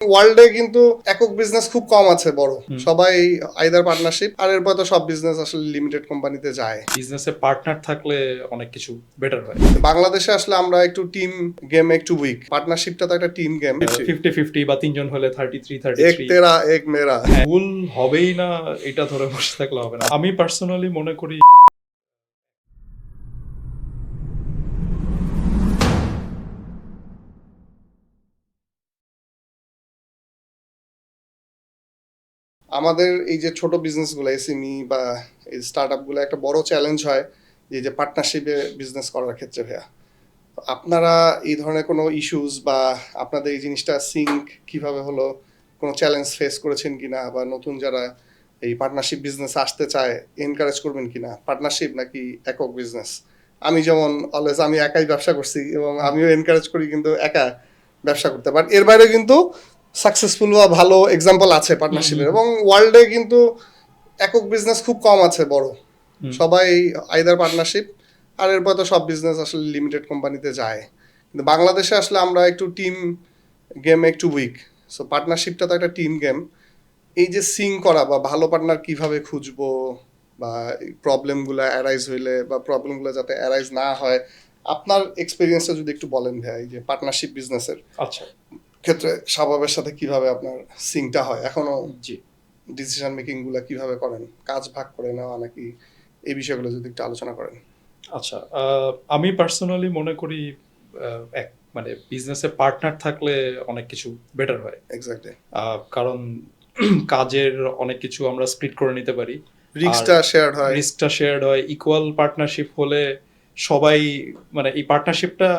ওয়ার্ল্ডে কিন্তু একক বিজনেস খুব কম আছে বড়। সবাই আইদার পার্টনারশিপ আর এরপর তো সব বিজনেস আসলে লিমিটেড কোম্পানিতে যায়। বিজনেসে পার্টনার থাকলে অনেক কিছু বেটার হয়। বাংলাদেশে আসলে আমরা একটু টিম গেম একটু উইক পার্টনারশিপটা তো একটা টিম গেম ফিফটি ফিফটি বা তিনজন হলে থার্টি থ্রি থার্টি এক তেরা এক মেরা। ভুল হবেই না এটা ধরে বসে থাকলে হবে না। আমি পার্সোনালি মনে করি আমাদের এই যে ছোট বিজনেসগুলো এসএমই বা এই স্টার্টআপগুলো একটা বড় চ্যালেঞ্জ হয় যে যে পার্টনারশিপে বিজনেস করার ক্ষেত্রে ভাইয়া। আপনারা এই ধরনের কোনো ইস্যুস বা আপনাদের এই জিনিসটা সিঙ্ক কীভাবে হলো? কোনো চ্যালেঞ্জ ফেস করেছেন কিনা? বা নতুন যারা এই পার্টনারশিপ বিজনেস আসতে চায় এনকারেজ করবেন কিনা? পার্টনারশিপ নাকি একক বিজনেস আমি যেমন অলওয়েজ আমি একাই ব্যবসা করছি এবং আমিও এনকারেজ করি কিন্তু একা ব্যবসা করতে। বাট এর বাইরে কিন্তু সাকসেসফুল বা ভালো এক্সাম্পল আছে পার্টনারশিপের এবং ওয়ার্ল্ডে কিন্তু একক বিজনেস খুব কম আছে বড়। সবাই আইদার পার্টনারশিপ আর এরপর তো সব বিজনেস আসলে লিমিটেড কোম্পানিতে যায়। কিন্তু বাংলাদেশে আসলে আমরা একটু টিম গেম একটু উইক সো পার্টনারশিপটা তো একটা টিম গেম এই যে সিং করা বা ভালো পার্টনার কীভাবে খুঁজবো বা প্রবলেমগুলো অ্যারাইজ হইলে বা প্রবলেমগুলো যাতে অ্যারাইজ না হয় আপনার এক্সপিরিয়েন্সটা যদি একটু বলেন ভাই এই যে পার্টনারশিপ বিজনেসের আচ্ছা। ক্ষেত্রে স্বভাবের সাথে কীভাবে আপনার সিংটা হয়? এখনও জি। ডিসিশন মেকিংগুলা কীভাবে করেন? কাজ ভাগ করে নেওয়া নাকি এই বিষয়গুলো যদি একটু আলোচনা করেন? আচ্ছা আমি পার্সোনালি মনে করি এক মানে বিজনেসে পার্টনার থাকলে অনেক কিছু বেটার হয়। এক্স্যাক্টলি কারণ কাজের অনেক কিছু আমরা স্প্লিট করে নিতে পারি। রিস্কটা শেয়ার হয়। রিস্কটা শেয়ার্ড হয়। ইকুয়াল পার্টনারশিপ হলে সবাই মানে এই পার্টনারশিপটা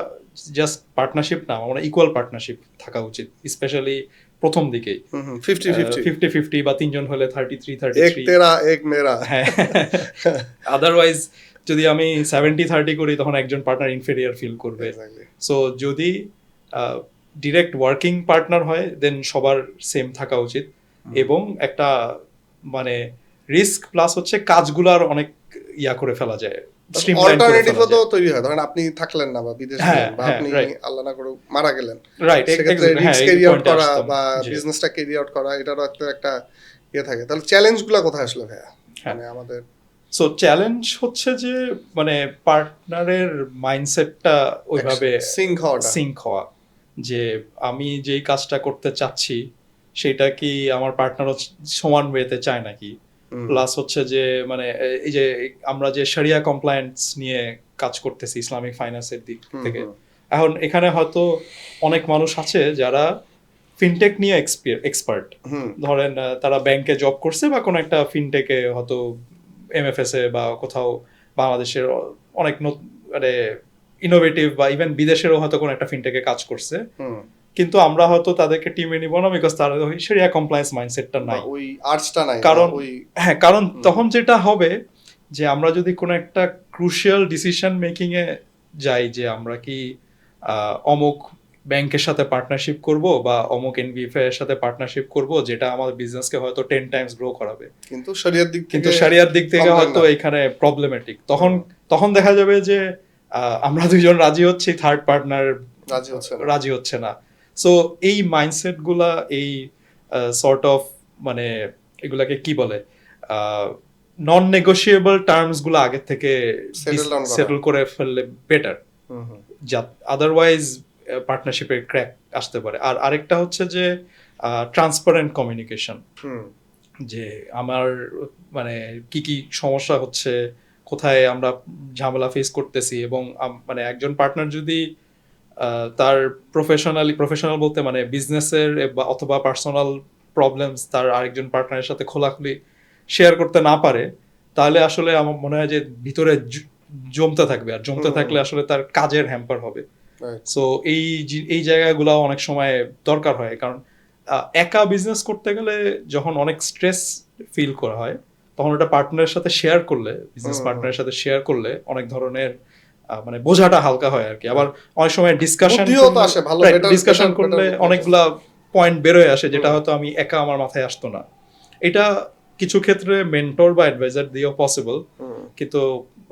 জাস্ট পার্টনারশিপ না মানে ইকুয়াল পার্টনারশিপ থাকা উচিত স্পেশালি প্রথম দিকেই। ফিফটি ফিফটি ফিফটি বা তিনজন হলে থার্টি থ্রি থার্টি এক তেরা এক মেরা। হ্যাঁ। আদারওয়াইজ যদি আমি সেভেন্টি থার্টি করি তখন একজন পার্টনার ইনফেরিয়ার ফিল করবে. সো যদি ডিরেক্ট ওয়ার্কিং পার্টনার হয় দেন সবার সেম থাকা উচিত। এবং একটা মানে রিস্ক প্লাস হচ্ছে কাজগুলার অনেক ইয়া করে ফেলা যায়। Streamline করে অল্টারনেটিভ ফেলা তো তৈরি হয় ধরেন আপনি থাকলেন না বা বিদেশে বা আপনি আল্লাহ না করুক মারা গেলেন। রাইট সেক্ষেত্রে রিস্ক ক্যারি আউট করা বা বিজনেসটা ক্যারি আউট করা এটারও একটা একটা ইয়ে থাকে। তাহলে চ্যালেঞ্জ কোথায় আসলো ভাইয়া। মানে আমাদের সো চ্যালেঞ্জ হচ্ছে যে মানে পার্টনারের মাইন্ডসেটটা ওইভাবে সিঙ্ক সিঙ্ক হওয়া। যে আমি যেই কাজটা করতে চাচ্ছি সেটা কি আমার পার্টনারও সমান ওয়েতে চায় নাকি। প্লাস হচ্ছে যে মানে এই যে আমরা যে শরিয়া কমপ্লায়েন্স নিয়ে কাজ করতেছি ইসলামিক ফাইন্যান্সের দিক থেকে এখন এখানে হয়তো অনেক মানুষ আছে যারা ফিনটেক নিয়ে এক্সপার্ট ধরেন তারা ব্যাংকে জব করছে বা কোনো একটা ফিনটেকে হয়তো এমএফএস এ বা কোথাও বাংলাদেশের অনেক মানে ইনোভেটিভ বা ইভেন বিদেশেরও হয়তো কোনো একটা ফিনটেকে কাজ করছে। কিন্তু আমরা হয়তো তাদেরকে টিমে নিব না বিকজ তার ওই সেরিয়া কমপ্লায়েন্স মাইন্ডসেটটা নাই। ওই আর্টসটা নাই কারণ- হ্যাঁ কারণ তখন যেটা হবে যে আমরা যদি কোনো একটা ক্রুশিয়াল ডিসিশন মেকিং এ যাই যে আমরা কি অমুক ব্যাংকের সাথে পার্টনারশিপ করব বা অমুক এনবিএফ এর সাথে পার্টনারশিপ করব যেটা আমাদের বিজনেসকে হয়তো টেন টাইমস গ্রো করাবে। কিন্তু শরিয়ার দিক থেকে কিন্তু সারিয়ার দিক থেকে হয়তো এখানে প্রবলেমেটিক তখন তখন দেখা যাবে যে আমরা দুইজন রাজি হচ্ছি থার্ড পার্টনার রাজি হচ্ছে রাজি হচ্ছে না। সো এই মাইন্ডসেটগুলা এই সর্ট অফ মানে এগুলাকে কি বলে? নন নেগোশিয়েবল টার্মসগুলো আগে থেকে। সেটেল করে। ফেললে বেটার আদারওয়াইজ পার্টনারশিপের ক্র্যাক আসতে পারে। আর আরেকটা হচ্ছে যে ট্রান্সপারেন্ট কমিউনিকেশন হুম। যে আমার মানে কি কি সমস্যা হচ্ছে কোথায় আমরা ঝামেলা ফেস করতেছি এবং মানে একজন পার্টনার যদি তার প্রফেশনালি প্রফেশনাল বলতে মানে বিজনেসের অথবা পার্সোনাল প্রবলেমস তার আরেকজন পার্টনারের সাথে খোলাখুলি শেয়ার করতে না পারে তাহলে আসলে আমার মনে হয় যে ভিতরে জমতে থাকবে আর জমতে থাকলে আসলে তার কাজের হ্যাম্পার হবে. সো এই এই জায়গাগুলো অনেক সময় দরকার হয় কারণ একা বিজনেস করতে গেলে যখন অনেক স্ট্রেস ফিল করা হয় তখন ওটা পার্টনারের সাথে শেয়ার করলে বিজনেস। পার্টনারের সাথে শেয়ার করলে অনেক ধরনের মানে বোঝাটা হালকা হয় আর কি। আবার অনেক সময় ডিসকাশন ডিসকাশন করলে অনেকগুলা পয়েন্ট বেরোয় আসে যেটা হয়তো আমি একা আমার মাথায় আসতো না। এটা কিছু ক্ষেত্রে মেন্টর বা অ্যাডভাইজার দিয়েও পসিবল কিন্তু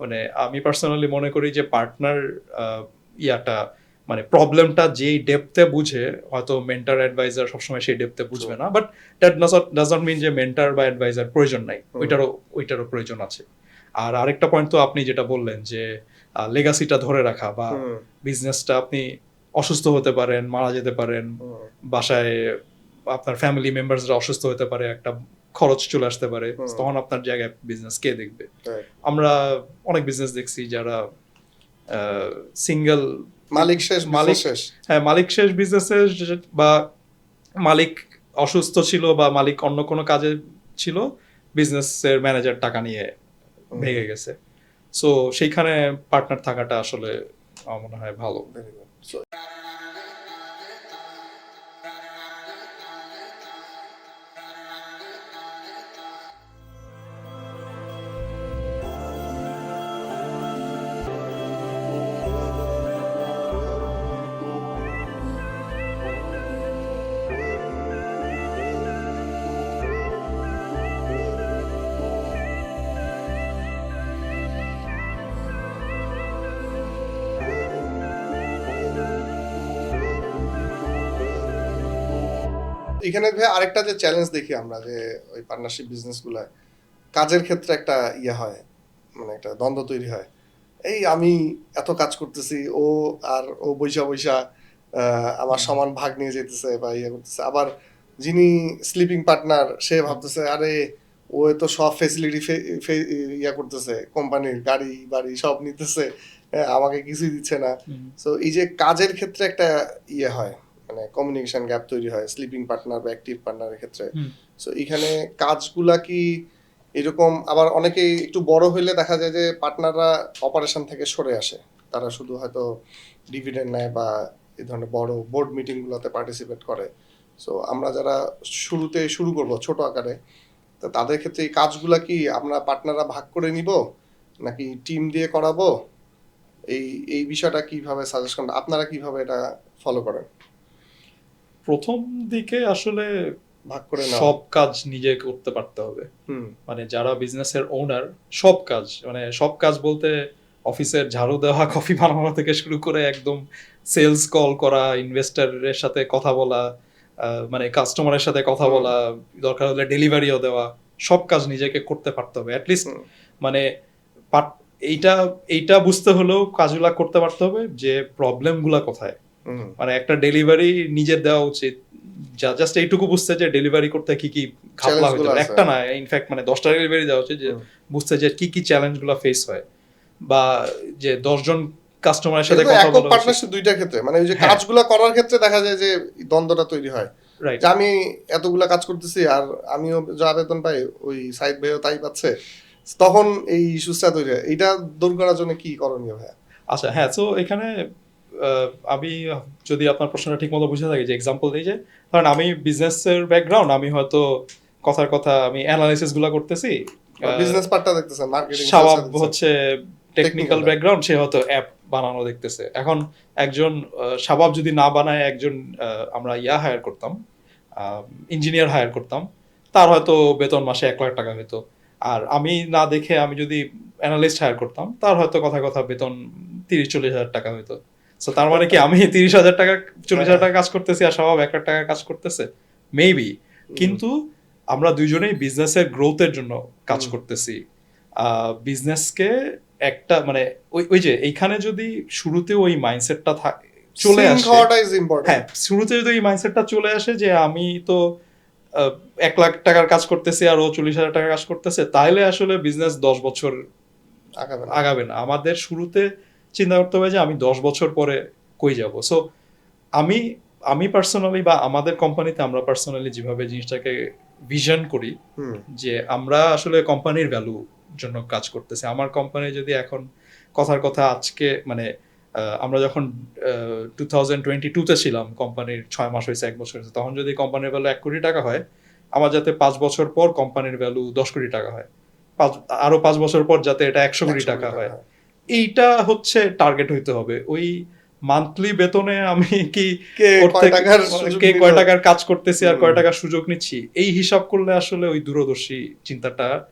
মানে আমি পার্সোনালি মনে করি যে পার্টনার ইয়াটা মানে প্রবলেমটা যেই ডেপথে বুঝে হয়তো মেন্টার অ্যাডভাইজার সবসময় সেই ডেপথে বুঝবে না but that does not mean যে মেন্টার বা অ্যাডভাইজার প্রয়োজন নাই ওইটারও ওইটারও প্রয়োজন আছে। আর আরেকটা পয়েন্ট তো আপনি যেটা বললেন যে লেগাসিটা ধরে রাখা বা বিজনেসটা আপনি অসুস্থ হতে পারেন মারা যেতে পারেন বাসায় আপনার ফ্যামিলি মেম্বারসরা অসুস্থ হতে পারে একটা খরচ চলে আসতে পারে তখন আপনার জায়গায় বিজনেস কে দেখবে? আমরা অনেক বিজনেস দেখছি যারা সিঙ্গেল মালিক শেষ মালিক- শেষ। হ্যাঁ মালিক শেষ বিজনেসে বা মালিক অসুস্থ ছিল বা মালিক অন্য কোনো কাজে ছিল বিজনেসের ম্যানেজার টাকা নিয়ে ভেঙে গেছে। সো সেইখানে পার্টনার থাকাটা আসলে আমার মনে হয় ভালো। এখানে ভাই আরেকটা যে চ্যালেঞ্জ দেখি আমরা যে ওই পার্টনারশিপ বিজনেস গুলায় কাজের ক্ষেত্রে একটা ইয়ে হয় মানে একটা দ্বন্দ্ব তৈরি হয়। এই আমি এত কাজ করতেছি ও আর ও বৈশা বৈশা আমার সমান ভাগ নিয়ে যেতেছে বা ইয়ে করতেছে। আবার যিনি স্লিপিং পার্টনার সে ভাবতেছে আরে ও তো সব ফেসিলিটি ইয়া করতেছে কোম্পানির গাড়ি বাড়ি সব নিতেছে হ্যাঁ, আমাকে কিছুই দিচ্ছে না। সো এই যে কাজের ক্ষেত্রে একটা ইয়ে হয়। মানে কমিউনিকেশন গ্যাপ তৈরি হয় স্লিপিং পার্টনার বা অ্যাক্টিভ পার্টনারের ক্ষেত্রে। সো এখানে কাজগুলা কি এরকম আবার অনেকেই একটু বড় হইলে দেখা যায় যে পার্টনাররা অপারেশন থেকে সরে আসে। তারা শুধু হয়তো ডিভিডেন্ড নেয় বা এই ধরনের বড় বোর্ড মিটিংগুলোতে পার্টিসিপেট করে। সো আমরা যারা শুরুতে শুরু করব ছোট আকারে তো তাদের ক্ষেত্রে এই কাজগুলা কি আমরা পার্টনাররা ভাগ করে নিব নাকি টিম দিয়ে করাবো? এই এই বিষয়টা কীভাবে সাজেস্ট করেন? আপনারা কীভাবে এটা ফলো করেন? প্রথম দিকে আসলে ভাগ করে সব কাজ নিজে করতে পারতে হবে। মানে যারা বিজনেসের ওনার সব কাজ মানে সব কাজ বলতে অফিসের ঝাড়ু দেওয়া কফি বানানো থেকে শুরু করে একদম সেলস কল করা ইনভেস্টরের সাথে কথা বলা মানে কাস্টমারের সাথে কথা বলা দরকার হলে ডেলিভারিও দেওয়া সব কাজ নিজেকে করতে পারতে হবে। অ্যাটলিস্ট। মানে এইটা এইটা বুঝতে হলেও কাজগুলা করতে পারতে হবে যে প্রবলেমগুলা কোথায়। মানে একটা ডেলিভারি নিজের দেওয়া উচিত। যা জাস্ট এইটুকু বুঝতে যে ডেলিভারি করতে কি কি গুলো একটা না ইনফ্যাক্ট মানে দশটা ডেলিভারি দেওয়া উচিত যে বুঝতে যে কি কি ফেস হয়। বা যে দশজন কাস্টমারের সাথে কথা বলা পার্টনারশিপ দুইটার ক্ষেত্রে। মানে ওই যে হ্যাঁ। কাজগুলা করার ক্ষেত্রে দেখা যায় যে দ্বন্দ্বটা তৈরি হয়। যে আমি এতগুলা কাজ করতেছি আর আমিও যা বেতন পাই ওই সাইড ভাইও তাই পাচ্ছে। তখন এই ইস্যুসটা তৈরি হয়। এইটা দূর করার জন্য কি করণীয় ভাইয়া? আচ্ছা হ্যাঁ তো এখানে আমি যদি আপনার প্রশ্নটা ঠিক মতো বুঝে থাকি যে এক্সাম্পল দিই যে ধরেন আমি বিজনেসের ব্যাকগ্রাউন্ড আমি হয়তো কথার কথা আমি অ্যানালাইসিসগুলা করতেছি বিজনেস পার্টটা দেখতেছেন মার্কেটিং স্বভাব হচ্ছে টেকনিক্যাল ব্যাকগ্রাউন্ড সে হয়তো অ্যাপ বানানো দেখতেছে। এখন একজন স্বভাব যদি না বানায় একজন আমরা ইয়া হায়ার করতাম ইঞ্জিনিয়ার হায়ার করতাম তার হয়তো বেতন মাসে এক লাখ টাকা হতো আর আমি না দেখে আমি যদি অ্যানালিস্ট হায়ার করতাম তার হয়তো কথা কথা বেতন তিরিশ চল্লিশ হাজার টাকা হতো তো তার মানে কি আমি তিরিশ হাজার টাকা চল্লিশ হাজার টাকা কাজ করতেছি আর স্বভাব এক টাকা কাজ করতেছে? মেবি কিন্তু আমরা দুইজনেই বিজনেসের গ্রোথের জন্য কাজ। করতেছি। বিজনেসকে একটা মানে ওই ওই যে এইখানে যদি শুরুতে ওই মাইন্ডসেটটা থাকে চলে আসে হ্যাঁ শুরুতে যদি এই মাইন্ডসেটটা চলে আসে যে আমি তো এক লাখ টাকার কাজ করতেছি আর ও চল্লিশ হাজার টাকার কাজ করতেছে তাহলে আসলে বিজনেস দশ বছর আগাবে না। আমাদের শুরুতে চিন্তা করতে হবে যে আমি দশ বছর পরে কই যাব? সো আমি আমি পার্সোনালি বা আমাদের কোম্পানিতে আমরা পার্সোনালি যেভাবে জিনিসটাকে ভিশন করি যে আমরা আসলে কোম্পানির ভ্যালু জন্য কাজ করতেছি। আমার কোম্পানি যদি এখন কথার কথা আজকে মানে আমরা যখন টু থাউজেন্ড টোয়েন্টি টুতে ছিলাম কোম্পানির ছয় মাস হয়েছে এক বছর হয়েছে তখন যদি কোম্পানির ভ্যালু এক কোটি টাকা হয় আমার যাতে পাঁচ বছর পর কোম্পানির ভ্যালু দশ কোটি টাকা হয়। পাঁচ আরও পাঁচ বছর পর যাতে এটা একশো কোটি টাকা হয়। এইটা হচ্ছে টার্গেট হইতে হবে। ওই মান্থলি বেতনে আমি কি কে কয় টাকার কাজ করতেছি আর কয় টাকার সুযোগ নিচ্ছি এই হিসাব করলে আসলে ওই দূরদর্শী চিন্তাটা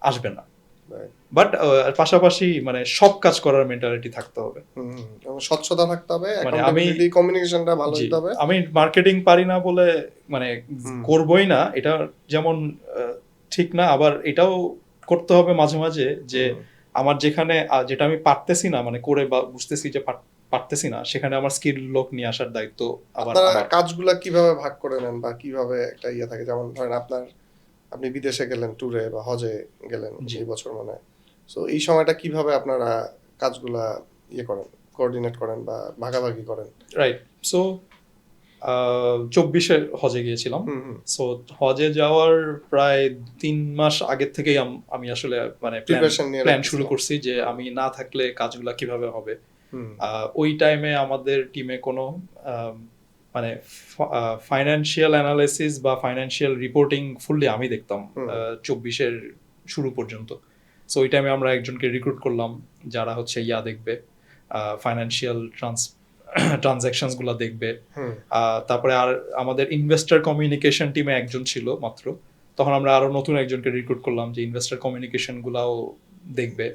আসবে না। বাট পাশাপাশি মানে সব কাজ করার মেন্টালিটি থাকতে হবে। স্বচ্ছতা থাকতে হবে মানে আমি- কমিউনিকেশনটা ভালো হতে হবে। আমি মার্কেটিং পারি না বলে মানে। করবই না এটা যেমন ঠিক না আবার এটাও করতে হবে মাঝে মাঝে যে আমার যেখানে যেটা আমি পারতেছি না মানে করে বা বুঝতেছি যে পারতেছি না সেখানে আমার স্কিল লোক নিয়ে আসার দায়িত্ব আবার কাজগুলা কীভাবে ভাগ করে নেন বা কীভাবে একটা ইয়ে থাকে? যেমন ধরেন আপনার আপনি বিদেশে গেলেন ট্যুরে বা হজে গেলেন। এই বছর মানে সো এই সময়টা কীভাবে আপনারা কাজগুলা ইয়ে করেন কোঅর্ডিনেট করেন বা ভাগাভাগি করেন? রাইট সো চব্বিশে হজে গিয়েছিলাম। সো হজে যাওয়ার প্রায় তিন মাস আগের থেকেই আমি আসলে মানে প্ল্যান শুরু করছি যে আমি না থাকলে কাজগুলা কীভাবে হবে। ওই টাইমে আমাদের টিমে কোনো মানে ফাইন্যান্সিয়াল অ্যানালাইসিস বা ফাইন্যান্সিয়াল রিপোর্টিং ফুললি আমি দেখতাম। চব্বিশের শুরু পর্যন্ত। সো ওই টাইমে আমরা একজনকে রিক্রুট করলাম যারা হচ্ছে ইয়া দেখবে ফাইন্যান্সিয়াল ট্রান্স ট্রানজ্যাকশনসগুলো দেখবে। তারপরে আর আমাদের ইনভেস্টার কমিউনিকেশন টিমে একজন ছিল মাত্র। তখন আমরা আরও নতুন একজনকে রিক্রুট করলাম যে ইনভেস্টার কমিউনিকেশন গুলাও দেখবে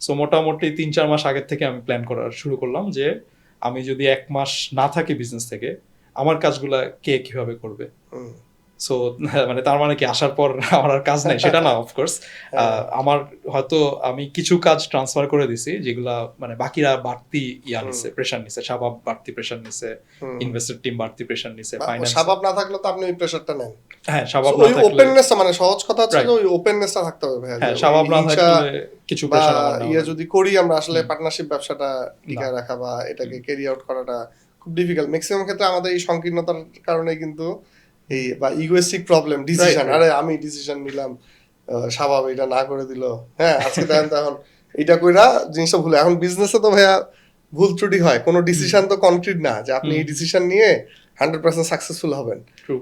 সো মোটামুটি তিন চার মাস আগের থেকে আমি প্ল্যান করা শুরু করলাম যে আমি যদি এক মাস না থাকি বিজনেস থেকে আমার কাজগুলা কে কীভাবে করবে? সো মানে তার মানে কি আসার পর আমার আর কাজ নাই? সেটা না অফকোর্স আমার হয়তো আমি কিছু কাজ ট্রান্সফার করে দিছি যেগুলা মানে বাকিরা বাড়তি ইয়া নিছে প্রেশার নিছে শাবাব বাড়তি প্রেশার নিছে ইনভেস্টর টিম বাড়তি প্রেশার নিছে বা- ফাইন্যান্স স্বভাব না থাকলে তো আপনি ওই প্রেশারটা নেন। হ্যাঁ So, না থাকলে ওপেননেসটা মানে সহজ কথা হচ্ছে ওই ওপেননেসটা থাকতে হবে হ্যাঁ ওই না থাকলে কিছু প্রেশার আমার নেওয়া ইয়ে যদি করি আমরা আসলে পার্টনারশিপ ব্যবসাটা টিকায় রাখা বা এটাকে ক্যারি আউট করাটা খুব ডিফিকাল্ট ম্যাক্সিমাম ক্ষেত্রে আমাদের এই সংকীর্ণতার কারণে কিন্তু এই বা ইগোয়েস্টিক প্রবলেম ডিসিশন আরে আমি ডিসিশন নিলাম আহ, স্বভাব এটা না করে দিল। হ্যাঁ আজকে দেখেন এটা কইরা জিনিসটা ভুলে। এখন বিজনেসে তো ভাইয়া ভুল ত্রুটি হয়। কোনো ডিসিশন তো কনক্রিট না যে আপনি এই ডিসিশন নিয়ে হান্ড্রেড পার্সেন্ট সাকসেসফুল হবেন।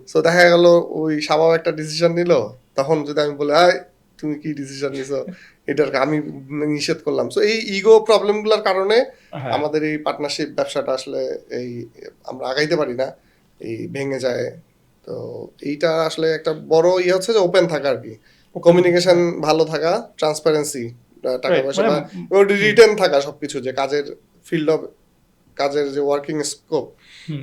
সো দেখা গেল ওই একটা ডিসিশন নিল তখন যদি আমি বলি আয় তুমি কি ডিসিশন নিছো? এটার আমি নিষেধ করলাম। সো এই ইগো প্রবলেমগুলোর কারণে হ্যাঁ, আমাদের এই পার্টনারশিপ ব্যবসাটা আসলে এই আমরা আগাইতে পারি না। এই ভেঙে যায় তো এইটা আসলে একটা বড় ইয়ে হচ্ছে যে ওপেন থাকা আর কি। কমিউনিকেশন ভালো থাকা ট্রান্সপারেন্সি টাকা পয়সা মানে- বা রিটার্ন থাকা সবকিছু যে কাজের ফিল্ড অফ কাজের যে ওয়ার্কিং স্কোপ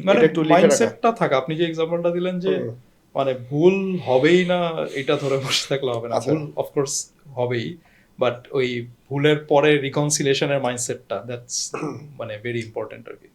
মানে একটু। মাইন্ডসেটটা থাকা। আপনি যে এক্সাম্পলটা দিলেন যে মানে ভুল হবেই না এটা ধরে বসে থাকলে হবে না। আচ্ছা। ভুল অফকোর্স হবেই বাট ওই ভুলের পরে রিকনসিলেশনের মাইন্ডসেটটা দ্যাটস মানে ভেরি ইম্পর্টেন্ট আর কি।